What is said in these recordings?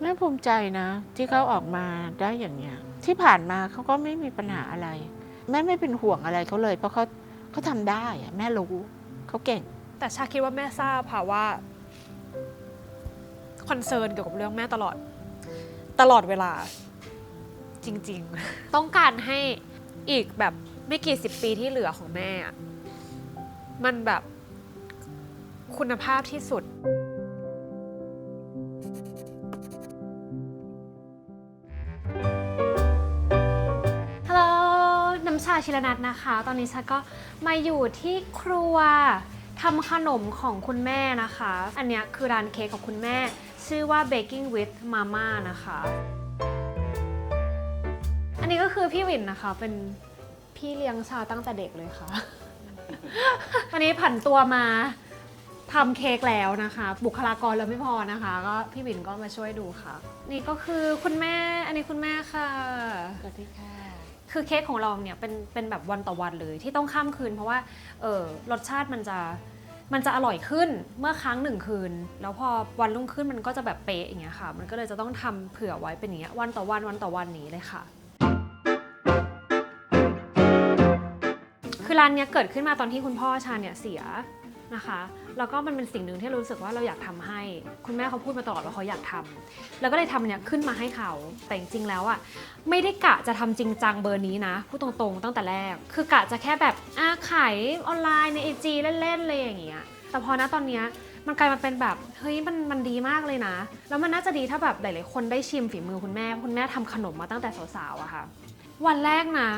แม่ภูมิใจนะ ที่เขาออกมาได้อย่างเงี้ยที่ผ่านมาเขาก็ไม่มีปัญหาอะไร แม่ไม่เป็นห่วงอะไรเขาเลย เพราะเขาเขาทำได้อะแม่รู้เขาเก่ง แต่ชาคิดว่าแม่ทราบค่ะว่าคอนเซิร์นเกี่ยวกับเรื่องแม่ตลอด ตลอดเวลา จริง ๆ ต้องการให้อีกแบบไม่กี่สิบปีที่เหลือของแม่อะมันแบบคุณภาพที่สุด ชาชิรนัทนะคะ ตอนนี้ฉันก็มาอยู่ที่ครัวทำขนมของคุณแม่นะคะ อันเนี้ยคือร้านเค้กของคุณแม่ ชื่อว่า Baking with Mama นะคะ อันนี้ก็คือพี่วินนะคะ เป็นพี่เลี้ยงชาตั้งแต่เด็กเลยค่ะวันนี้ผันตัวมาทำเค้กแล้วนะคะ บุคลากรเราไม่พอนะคะ ก็พี่วินก็มาช่วยดูค่ะ นี่ก็คือคุณแม่ อันนี้คุณแม่ค่ะ สวัสดีค่ะ คือเค้กของเราเนี่ยเป็นเป็นแบบวันต่อวันเลยที่ต้องข้ามคืน เพราะว่าเออรสชาติมันจะมันจะอร่อยขึ้นเมื่อครั้งหนึ่งคืน แล้วพอวันรุ่งขึ้นมันก็จะแบบเป๊ะอย่างเงี้ยค่ะ มันก็เลยจะต้องทำเผื่อไว้เป็นอย่างเงี้ยวันต่อวันวันต่อวันนี้เลยค่ะ คือร้านเนี้ยเกิดขึ้นมาตอนที่คุณพ่อชาเนี่ยเสีย นะคะ แล้วก็มันเป็นสิ่งหนึ่งที่รู้สึกว่าเราอยากทำให้ คุณแม่เขาพูดมาตลอดว่าเขาอยากทำแล้วก็เลยทำเนี่ยขึ้นมาให้เขา แต่จริงๆแล้วอะไม่ได้กะจะทำจริงจังเบอร์นี้นะ พูดตรงๆ ตั้งแต่แรก คือกะจะแค่แบบอ่าขายออนไลน์ใน IG เล่นๆเลยอย่างเงี้ย แต่พอนะตอนเนี้ยมันกลายมาเป็นแบบเฮ้ยมันมันดีมากเลยนะ แล้วมันน่าจะดีถ้าแบบหลายๆคนได้ชิมฝีมือคุณแม่คุณแม่ทำขนมมาตั้งแต่สาวๆอะค่ะ วันแรกนะ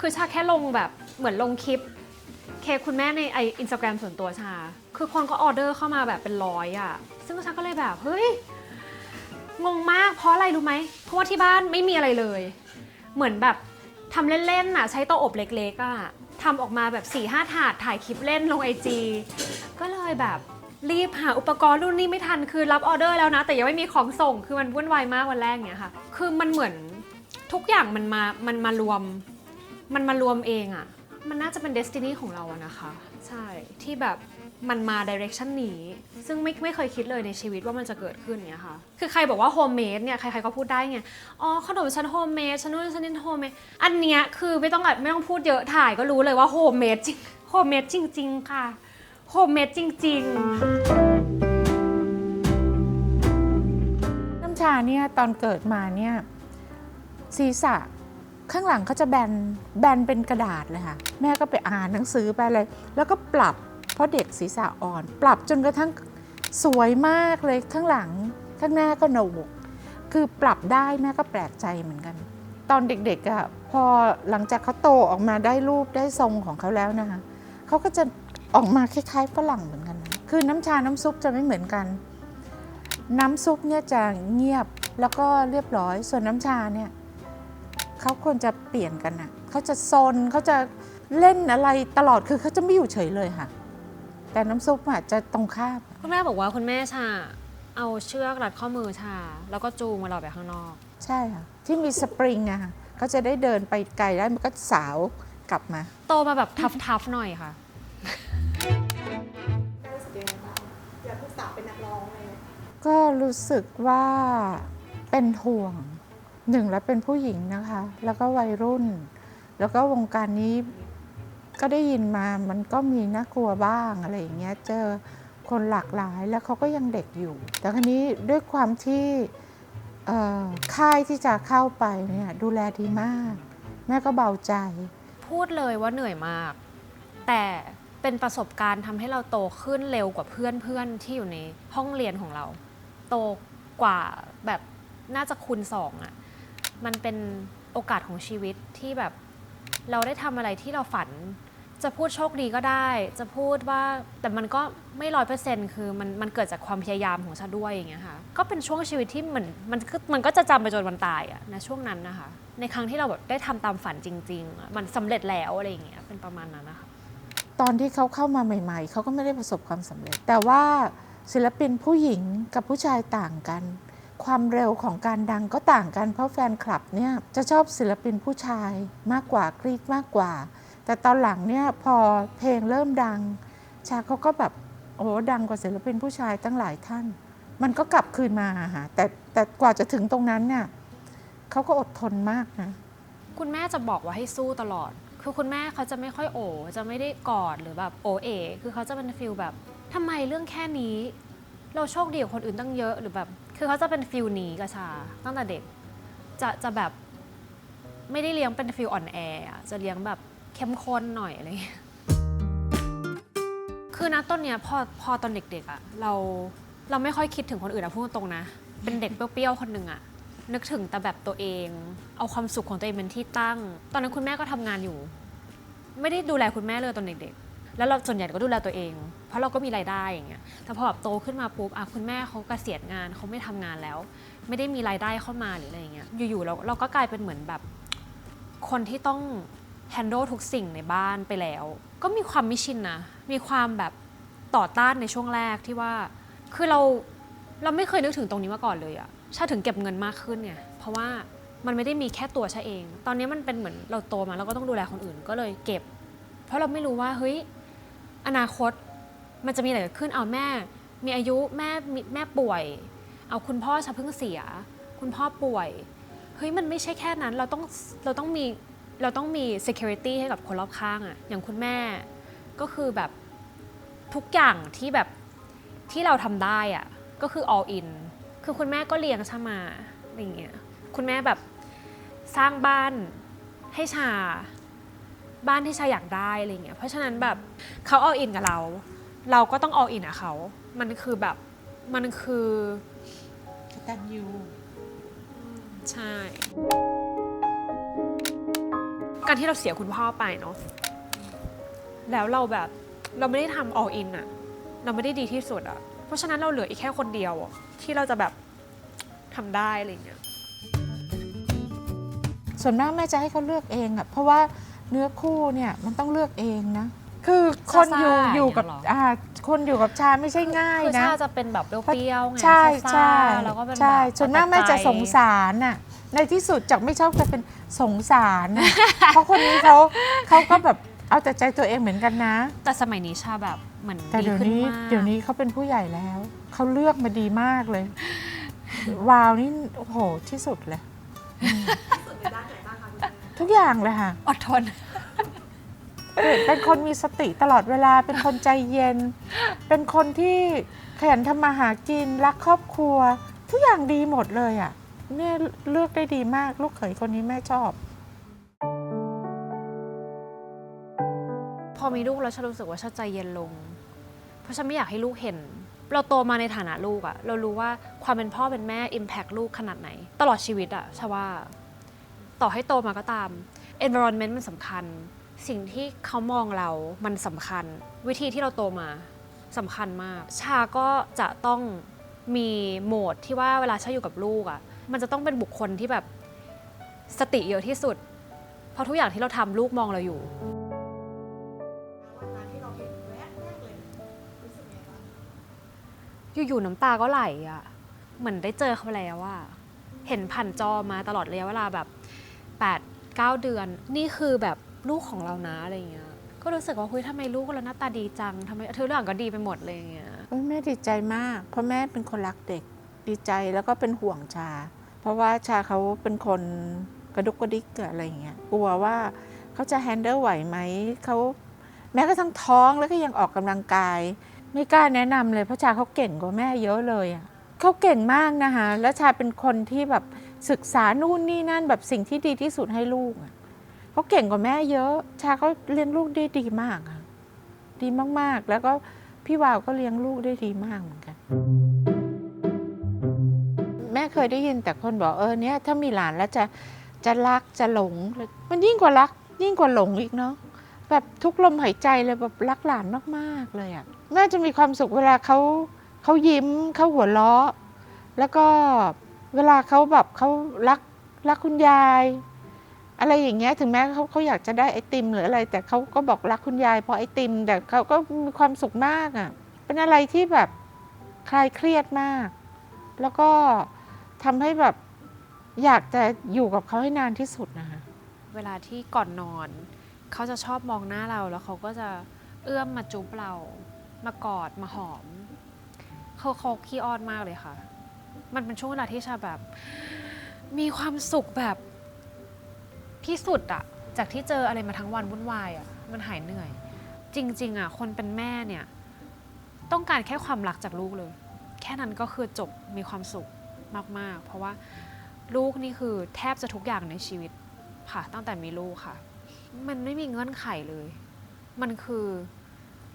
คือชาแค่ลงแบบเหมือนลงคลิป เค้กคุณแม่ในไออินสตาแกรมส่วนตัวชา คือคนก็ออเดอร์เข้ามาแบบเป็นร้อยอะซึ่งชาก็เลยแบบ เฮ้ย งงมากเพราะอะไรรู้ไหม เพราะว่าที่บ้านไม่มีอะไรเลย เหมือนแบบทำเล่นๆน่ะ ใช้เตาอบเล็กๆอะทำออกมาแบบ4ี่ห้าถาดถ่ายคลิปเล่นลงไอจีก็เลยแบบรีบหาอุปกรณ์รุ่นนี้ไม่ทันคือรับออเดอร์แล้วนะ แต่ยังไม่มีของส่งคือมันวุ่นวายมากวันแรกเนี่ยค่ะ คือมันเหมือนทุกอย่างมันมามันมารวม มันมารวมเองอะ มันน่าจะเป็นเดสตินีของเราอะนะคะ ใช่ที่แบบมันมาดิเรกชันนี้ ซึ่งไม่ไม่เคยคิดเลยในชีวิตว่ามันจะเกิดขึ้นเนี่ยค่ะ คือใครบอกว่าโฮมเมดเนี่ย ใครๆก็พูดได้ไง อ๋อ ขนมฉันโฮมเมดฉันนู่นฉันนี่โฮมเมดอันเนี้ยคือไม่ต้องแบบไม่ต้องพูดเยอะถ่ายก็รู้เลยว่าโฮมเมดจริงโฮมเมดจริง ๆ ค่ะโฮมเมดจริง ๆ น้ำชาเนี่ยตอนเกิดมาเนี่ยศีรษะ ข้างหลังเขาจะแบนแบนเป็นกระดาษเลยค่ะ แม่ก็ไปอ่านหนังสือไปเลย แล้วก็ปรับเพราะเด็กศีรษะอ่อน ปรับจนกระทั่งสวยมากเลยข้างหลังข้างหน้าก็โหนกคือปรับได้แม่ก็แปลกใจเหมือนกัน ตอนเด็กๆอะ่ะพอหลังจากเขาโตออกมาได้รูปได้ทรงของเขาแล้วนะคะเขาก็จะออกมาคล้ายๆฝรั่งเหมือนกันนะคือน้ำชาน้ำซุปจะไม่เหมือนกัน น้ำซุปเนี่ยจะเงียบแล้วก็เรียบร้อย ส่วนน้ำชาเนี่ย เขาควรจะเปลี่ยนกันนะเขาจะซนเขาจะเล่นอะไรตลอดคือเขาจะไม่อยู่เฉยเลยค่ะ แต่น้ำซุปอะจะตรงข้ามคุณแม่บอกว่าคุณแม่ชาเอาเชือกรัดข้อมือชา แล้วก็จูงมาเราไปข้างนอก ใช่ค่ะ ที่มีสปริงอะค่ะเขาจะได้เดินไปไกลได้มันก็สาวกลับมา โตมาแบบทัฟๆหน่อยค่ะรู้สึกยังไงบ้างอยากลูกสาวเป็นนักร้องเลย ก็รู้สึกว่าเป็นห่วง หนึ่งแล้วเป็นผู้หญิงนะคะ แล้วก็วัยรุ่น แล้วก็วงการนี้ก็ได้ยินมามันก็มีน่ากลัวบ้างอะไรอย่างเงี้ยเจอคนหลากหลายแล้วเขาก็ยังเด็กอยู่ แต่คราวนี้ด้วยความที่ค่ายที่จะเข้าไปเนี่ยดูแลดีมาก แม่ก็เบาใจ พูดเลยว่าเหนื่อยมาก แต่เป็นประสบการณ์ทำให้เราโตขึ้นเร็วกว่าเพื่อนเพื่อนๆที่อยู่ในห้องเรียนของเรา โตกว่าแบบน่าจะคูณสองอะ มันเป็นโอกาสของชีวิตที่แบบเราได้ทำอะไรที่เราฝัน จะพูดโชคดีก็ได้ จะพูดว่าแต่มันก็ไม่ร้อยเปอร์เซ็นต์คือมันมันเกิดจากความพยายามของชาด้วยอย่างเงี้ยค่ะก็เป็นช่วงชีวิตที่เหมือนมันก็มันก็จะจำไปจนวันตายอะนะช่วงนั้นนะคะ ในครั้งที่เราแบบได้ทำตามฝันจริง ๆอะมันสำเร็จแล้วอะไรอย่างเงี้ยเป็นประมาณนั้นนะคะ ตอนที่เขาเข้ามาใหม่ ๆ เขาก็ไม่ได้ประสบความสำเร็จ แต่ว่าศิลปินผู้หญิงกับผู้ชายต่างกัน ความเร็วของการดังก็ต่างกันเพราะแฟนคลับเนี่ยจะชอบศิลปินผู้ชายมากกว่ากรีดมากกว่า แต่ตอนหลังเนี่ยพอเพลงเริ่มดัง ชาเขาก็แบบโอ้ดังกว่าศิลปินผู้ชายตั้งหลายท่าน มันก็กลับคืนมาค่ะแต่แต่กว่าจะถึงตรงนั้นเนี่ยเขาก็อดทนมากนะคุณแม่จะบอกว่าให้สู้ตลอด คือคุณแม่เขาจะไม่ค่อยโอจะไม่ได้กอดหรือแบบโอเอ คือเขาจะเป็นฟิลแบบทำไมเรื่องแค่นี้ เราโชคดีกว่าคนอื่นตั้งเยอะหรือแบบ คือเขาจะเป็นฟิลนี้กับชาตั้งแต่เด็ก จะจะแบบไม่ได้เลี้ยงเป็นฟิลอ่อนแออะจะเลี้ยงแบบเข้มข้นหน่อยอะไรเงี้ยคือนะต้นเนี้ยพอพอตอนเด็กๆอะเราเราไม่ค่อยคิดถึงคนอื่นอะพูดตรงนะ เป็นเด็กเปรี้ยวๆคนหนึ่งอะนึกถึงแต่แบบตัวเอง เอาความสุขของตัวเองเป็นที่ตั้ง ตอนนั้นคุณแม่ก็ทำงานอยู่ ไม่ได้ดูแลคุณแม่เลยตอนเด็กๆ แล้วเราส่วนใหญ่ก็ดูแลตัวเอง เพราะเราก็มีรายได้อย่างเงี้ยแต่พอแบบโตขึ้นมาปุ๊บอะคุณแม่เขากเกษียณงานเขาไม่ทำงานแล้ว ไม่ได้มีรายได้เข้ามาหรืออะไรเงี้ยอยู่ๆเราเราก็กลายเป็นเหมือนแบบ คนที่ต้อง handle ทุกสิ่งในบ้านไปแล้ว ก็มีความไม่ชินนะมีความแบบต่อต้านในช่วงแรกที่ว่า คือเราเราไม่เคยนึกถึงตรงนี้มาก่อนเลยอะชาถึงเก็บเงินมากขึ้นไงเพราะว่ามันไม่ได้มีแค่ตัวชาเอง ตอนนี้มันเป็นเหมือนเราโตมาเราก็ต้องดูแลคนอื่นก็เลยเก็บ เพราะเราไม่รู้ว่าเฮ้ย อนาคตมันจะมีอะไรเกิดขึ้นเอาแม่ มีอายุแม่มีแม่ป่วย เอาคุณพ่อชาเพิ่งเสีย คุณพ่อป่วยเฮ้ยมันไม่ใช่แค่นั้นเราต้องเราต้องมีเราต้องมี security ให้กับคนรอบข้างอะอย่างคุณแม่ก็คือแบบทุกอย่างที่แบบที่เราทำได้อะก็คือ all in คือคุณแม่ก็เลี้ยงชามาอะไรอย่างเงี้ยคุณแม่แบบสร้างบ้านให้ชา บ้านที่ชาอยากได้อะไรเงี้ยเพราะฉะนั้นแบบเขา all in กับเรา เราก็ต้อง all in กับเขา มันคือแบบมันคือตันยูใช่ การที่เราเสียคุณพ่อไปเนาะแล้วเราแบบเราไม่ได้ทำ all in อะเราไม่ได้ดีที่สุดอะเพราะฉะนั้นเราเหลืออีกแค่คนเดียวอะที่เราจะแบบทำได้อะไรอย่างเงี้ยส่วนมากแม่จะให้เขาเลือกเองอะเพราะว่า เนื้อคู่เนี่ยมันต้องเลือกเองนะ คือคนอยู่ซ่าๆอยู่กับอย่างเงี้ยเหรออ่าคนอยู่กับชาไม่ใช่ง่ายคือนะ ชาจะเป็นแบบเปรี้ยวๆไงใช่ซ่าๆใช่แล้วก็เป็นแบบใช่ส่วนมากแม่จะเอใจสงสารน่ะในที่สุดจากไม่ชอบจะเป็นสงสารน่ะ เพราะคนนี้เขาเขาก็แบบเอาแต่ใจตัวเองเหมือนกันนะ แต่สมัยนี้ชาแบบเหมือนแต่ดีเดี๋ยวขึ้นนี้มากเดี๋ยวนี้เขาเป็นผู้ใหญ่แล้วเขาเลือกมาดีมากเลย วาวนี่โอ้โหที่สุดเลยสุดในด้านไหนบ้างคะคุณแม่ทุกอย่างเลยค่ะ อดทน เป็นคนมีสติตลอดเวลา เป็นคนใจเย็น เป็นคนที่ขยันทำมาหากิน รักครอบครัว ทุกอย่างดีหมดเลยอะเนี่ยเลือกได้ดีมาก ลูกเขยคนนี้แม่ชอบ พอมีลูกแล้วฉันรู้สึกว่าฉันใจเย็นลง เพราะฉันไม่อยากให้ลูกเห็น เราโตมาในฐานะลูกอะเรารู้ว่าความเป็นพ่อเป็นแม่ impact ลูกขนาดไหน ตลอดชีวิตอะชาว่า ต่อให้โตมาก็ตาม environment มันสำคัญ สิ่งที่เขามองเรามันสำคัญ วิธีที่เราโตมาสำคัญมาก ชาก็จะต้องมีโหมดที่ว่าเวลาชาอยู่กับลูกอะมันจะต้องเป็นบุคคลที่แบบสติเยอะที่สุด เพราะทุกอย่างที่เราทำลูกมองเราอยู่วันนั้ที่เราเห็นแวบแรกเลยรู้สึกไงบ้างอยู่ๆน้ำตาก็ไหลอะเหมือนได้เจอเขาแล้วอะเห็นผ่านจอมาตลอดระยะเวลาแบบ8 9 เดือน นี่คือแบบ ลูกของเรานะอะไรเงี้ย ก็รู้สึกว่าเฮ้ยทำไมลูกเราหน้าตาดีจังทำไมทุกอย่างก็ดีไปหมดเลยอย่างเงี้ยแม่ดีใจมาก เพราะแม่เป็นคนรักเด็กดีใจแล้วก็เป็นห่วงชา เพราะว่าชาเขาเป็นคนกระดุกกระดิกอะไรอย่างเงี้ยกลัวว่าเขาจะแฮนเดิลไหวไหมเขาแม้กระทั่งท้องแล้วก็ยังออกกำลังกาย ไม่กล้าแนะนำเลยเพราะชาเขาเก่งกว่าแม่เยอะเลยอะเขาเก่งมากนะคะแล้วชาเป็นคนที่แบบศึกษานู่นนี่นั่นแบบสิ่งที่ดีที่สุดให้ลูกอะ เขาเก่งกว่าแม่เยอะ ชาเขาเลี้ยงลูกได้ดีมากอะดีมากๆ แล้วก็พี่วาวก็เลี้ยงลูกได้ดีมากเหมือนกัน แม่เคยได้ยินแต่คนบอกเออเนี่ยถ้ามีหลานแล้วจะจะรักจะหลง มันยิ่งกว่ารัก ยิ่งกว่าหลงอีกเนาะแบบทุกลมหายใจเลยแบบรักหลานมากๆเลยอะ่ะแม่จะมีความสุขเวลาเขาเขายิ้มเขาหัวเราะ แล้วก็เวลาเขาแบบเขารักรักคุณยาย อะไรอย่างเงี้ยถึงแม้เขาเขาอยากจะได้ไอติมหรืออะไร แต่เขาก็บอกรักคุณยายเพราะไอติม แต่เขาก็มีความสุขมากอะ่ะ เป็นอะไรที่แบบคลายเครียดมาก แล้วก็ทำให้แบบอยากจะอยู่กับเขาให้นานที่สุดนะคะเวลาที่ก่อนนอน เขาจะชอบมองหน้าเราแล้วเขาก็จะเอื้อมมาจุ๊บเรา มากอดมาหอมเขาเขาขี้อ้อนมากเลยค่ะ มันเป็นช่วงเวลาที่ชาแบบ มีความสุขแบบ ที่สุดอะจากที่เจออะไรมาทั้งวันวุ่นวายอะมันหายเหนื่อย จริง ๆอะคนเป็นแม่เนี่ย ต้องการแค่ความรักจากลูกเลย แค่นั้นก็คือจบมีความสุขมากๆ เพราะว่าลูกนี่คือแทบจะทุกอย่างในชีวิตค่ะ ตั้งแต่มีลูกค่ะ มันไม่มีเงื่อนไขเลย มันคือ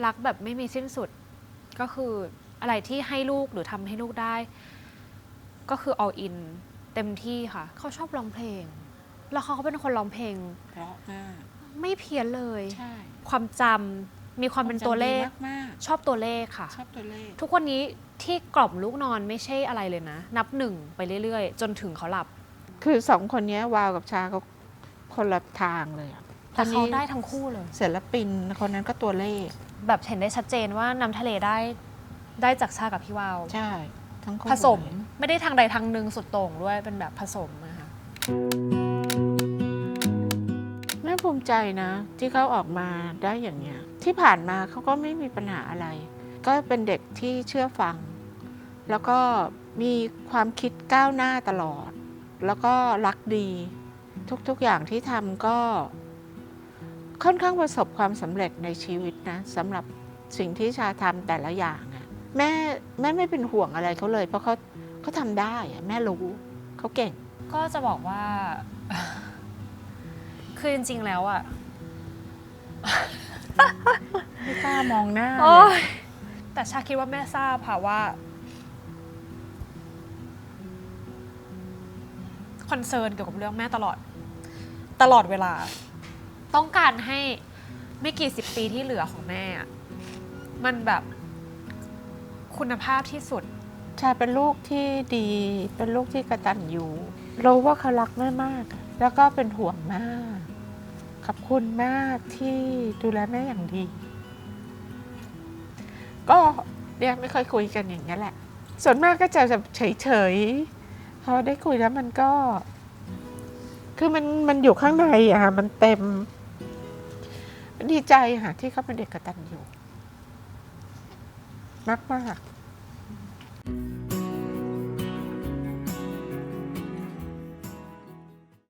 รักแบบไม่มีสิ้นสุดก็คืออะไรที่ให้ลูกหรือทำให้ลูกได้ ก็คือ all in เต็มที่ค่ะ เขาชอบร้องเพลง แล้วเขาก็เป็นคนร้องเพลง เพราะมากไม่เพี้ยนเลย ใช่ความจำมีความเป็นตัวเลขมากชอบตัวเลขค่ะ ๆชอบตัวเลขทุกวันนี้ที่กล่อมลูกนอนไม่ใช่อะไรเลยนะ นับหนึ่งไปเรื่อยๆ จนถึงเขาหลับคือสองคนเนี้ยวาวกับชาเขาคนละทางเลยอะแต่เขาคนนี้ได้ทั้งคู่เลย ศิลปินคนนั้นก็ตัวเลข แบบเห็นได้ชัดเจนว่าน้ำทะเลได้ได้จากชากับพี่วาว ใช่ ทั้งคู่ผสมเลยไม่ได้ทางใดทางหนึ่งสุดโต่งด้วยเป็นแบบผสมนะคะแม่ ภูมิใจนะ ที่เขาออกมาได้อย่างเงี้ยที่ผ่านมาเขาก็ไม่มีปัญหาอะไร ก็เป็นเด็กที่เชื่อฟัง แล้วก็มีความคิดก้าวหน้าตลอด แล้วก็รักดี ทุกๆอย่างที่ทำก็ค่อนข้างประสบความสำเร็จในชีวิตนะสำหรับสิ่งที่ชาทำแต่ละอย่างอะแม่แม่ไม่เป็นห่วงอะไรเขาเลย เพราะเขาเขาทำได้อะแม่รู้เขาเก่ง ก็จะบอกว่า คือจริงๆแล้วอะไม่กล้ามองหน้าโอ๊เลยยแต่ชาคิดว่าแม่ทราบค่ะว่าคอนเซิร์นเกี่ยวกับเรื่องแม่ตลอด ตลอดเวลา ต้องการให้ไม่กี่สิบปีที่เหลือของแม่อะมันแบบคุณภาพที่สุด ชาเป็นลูกที่ดี เป็นลูกที่กระตันอยู่รู้ว่าเขารักแม่มาก แล้วก็เป็นห่วงมาก ขอบคุณมากที่ดูแลแม่อย่างดี ก็เรียกไม่ค่อยคุยกันอย่างนี้แหละ ส่วนมากก็จะแบบเฉยๆพอได้คุยแล้วมันก็ คือมันมันอยู่ข้างในอะ่ะมันเต็ม ดีใจค่ะที่เขาเป็นเด็กกระตันอยู่มากมาก